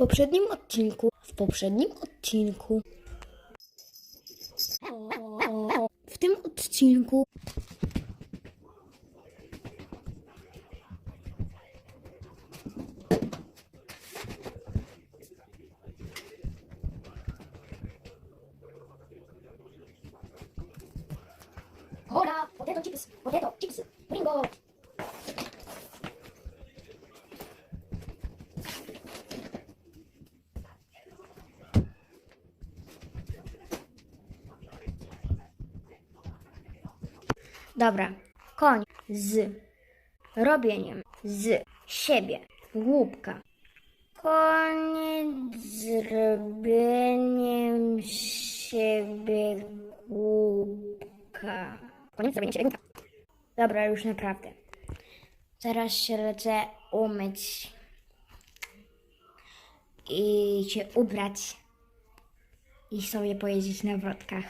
poprzednim odcinku, w poprzednim odcinku, w tym odcinku. Hola, potato chips, potato chips, bingo. Dobra, koń z robieniem z siebie głupka. Koniec z robieniem siebie głupka. Koniec zrobienia siebie głupka. Dobra, już naprawdę. Teraz się lecę umyć i się ubrać i sobie pojeździć na wrotkach.